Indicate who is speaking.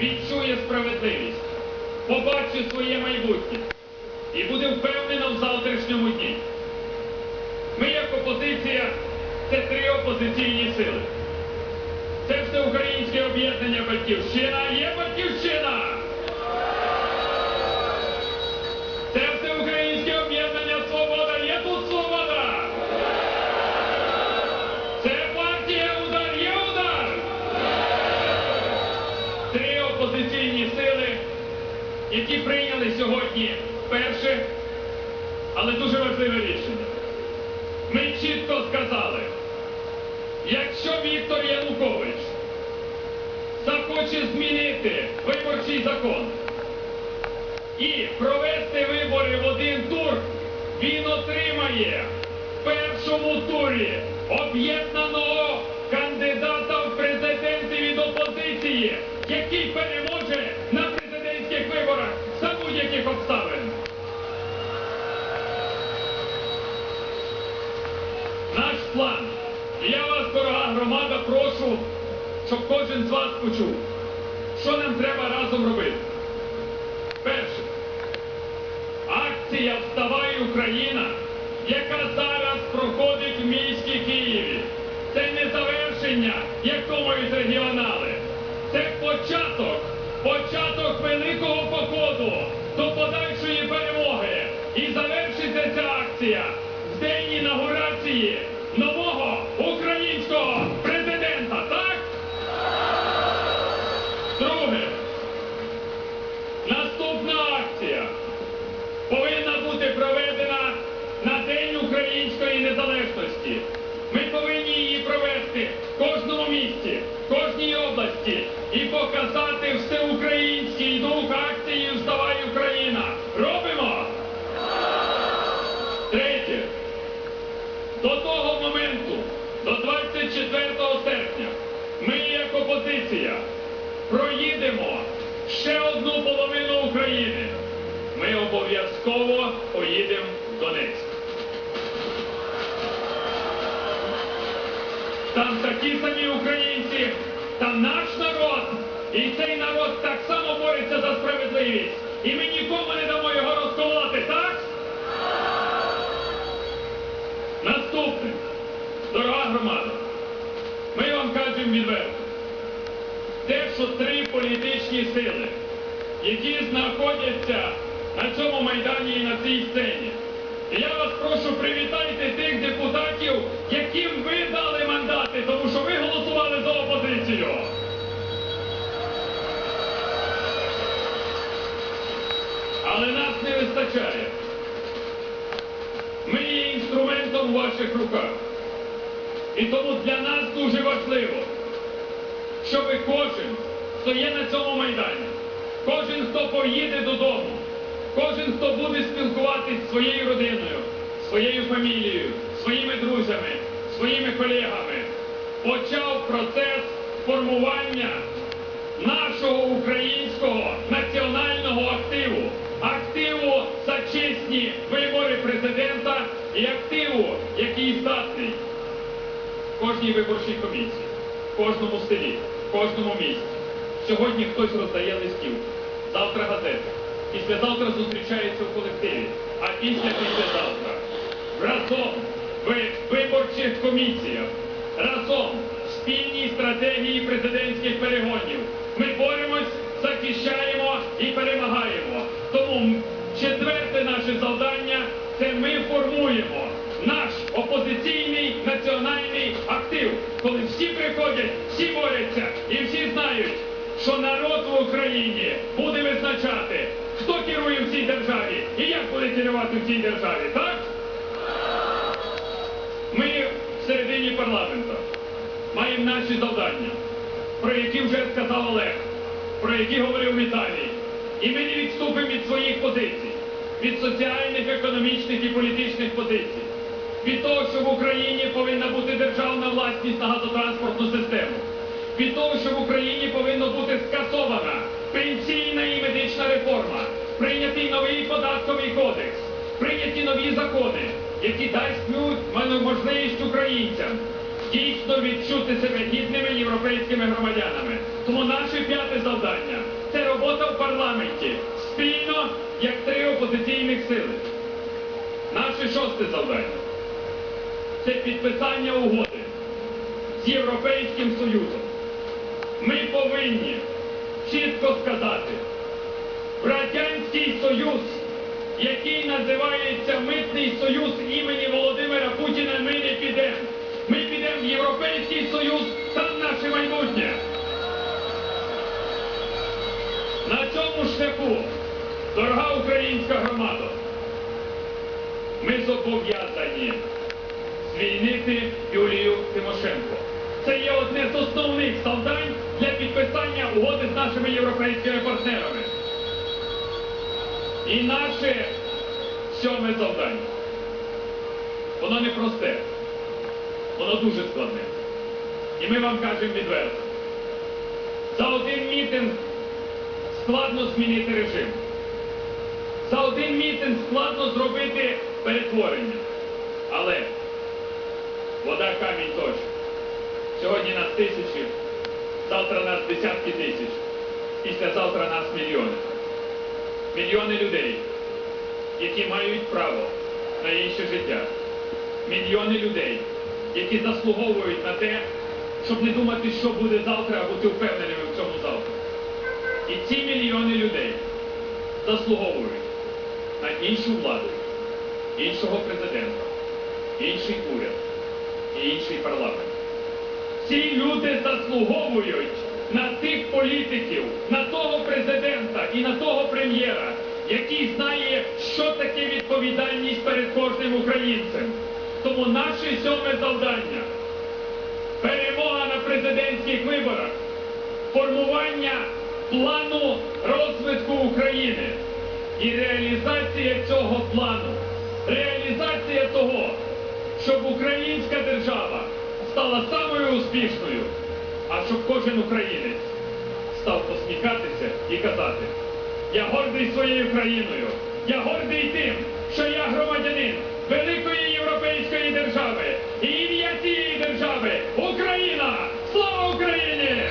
Speaker 1: відчує справедливість, побачить своє майбутнє і буде впевнена в завтрашньому дні. Ми, як опозиція, це три опозиційні сили. Це всеукраїнське об'єднання Батьківщина. Є опозиційні сили, які прийняли сьогодні перше, але дуже важливе рішення. Ми чітко сказали, якщо Віктор Янукович захоче змінити виборчий закон і провести вибори в один тур, він отримає в першому турі об'єднаного вас, дорога громада, прошу, щоб кожен з вас почув, що нам треба разом робити. Перше. Акція Вставай Україна, яка зараз проходить в місті Києві. Це не завершення, як думають регіонали. Це початок, початок великого походу до подальшої перемоги. І завершиться ця акція в день інаугурації До того моменту, до 24 серпня, ми як опозиція проїдемо ще одну половину України. Ми обов'язково поїдемо в Донецьк. Там такі самі українці, там наш народ, і цей народ так само бореться за справедливість. І ми нікому не дамо його розколоти, так? Наступне, дорога громада, ми вам кажемо відверто. Те, що три політичні сили, які знаходяться на цьому майдані і на цій сцені. І я вас прошу привітайте тих депутатів, яким ви дали мандати, тому що ви голосували за опозицію. Але нас не вистачає. Ми є інструментом у ваших руках. І тому для нас дуже важливо, щоб кожен, хто є на цьому майдані, кожен, хто поїде додому, кожен, хто буде спілкуватись зі своєю родиною, своєю фамілією, своїми друзями, своїми колегами, почав процес формування нашого українського виборчій комісії, в кожному селі, в кожному місті. Сьогодні хтось роздає листів, завтра газети, післязавтра зустрічається в колективі, а після післязавтра. Разом в виборчих комісіях, разом в спільній стратегії президентських перегонів. Ми боремось, за захищаємо коли всі приходять, всі борються і всі знають, що народ в Україні буде визначати, хто керує в цій державі і як буде керувати в цій державі, так? Ми в середині парламенту маємо наші завдання, про які вже сказав Олег, про які говорив Віталій. І ми не відступимо від своїх позицій, від соціальних, економічних і політичних позицій, від того, що в Україні повинна бути державна власність на газотранспортну систему, від того, що в Україні повинна бути скасована пенсійна і медична реформа, прийнятий новий податковий кодекс, прийняті нові закони, які дасть можливість українцям дійсно відчути себе гідними європейськими громадянами. Тому наше п'яте завдання це робота в парламенті спільно, як три опозиційних сили. Наше шосте завдання це підписання угоди з Європейським Союзом. Ми повинні чітко сказати, Радянський Союз, який називається Митний Союз імені Володимира Путіна, ми не підемо. Ми підемо в Європейський Союз, там наше майбутнє. На цьому шляху, дорога українська громада, ми зобов'язані звільнити Юлію Тимошенко. Це є одне з основних завдань для підписання угоди з нашими європейськими партнерами. І наше сьоме завдання. Воно не просте, воно дуже складне. І ми вам кажемо відверто. За один мітинг складно змінити режим. За один мітинг складно зробити перетворення. Але вода камінь точить. Сьогодні нас тисячі, завтра нас десятки тисяч, післязавтра нас мільйони. Мільйони людей, які мають право на інше життя. Мільйони людей, які заслуговують на те, щоб не думати, що буде завтра, а бути впевненими в цьому завтра. І ці мільйони людей заслуговують на іншу владу, іншого президента, інший уряд і інший парламент. Ці люди заслуговують на тих політиків, на того президента і на того прем'єра, який знає, що таке відповідальність перед кожним українцем. Тому наше сьоме завдання перемога на президентських виборах, формування плану розвитку України і реалізація цього плану, реалізація щоб українська держава стала самою успішною, а щоб кожен українець став посміхатися і казати, я гордий своєю країною, я гордий тим, що я громадянин великої європейської держави і ім'я цієї держави Україна! Слава Україні!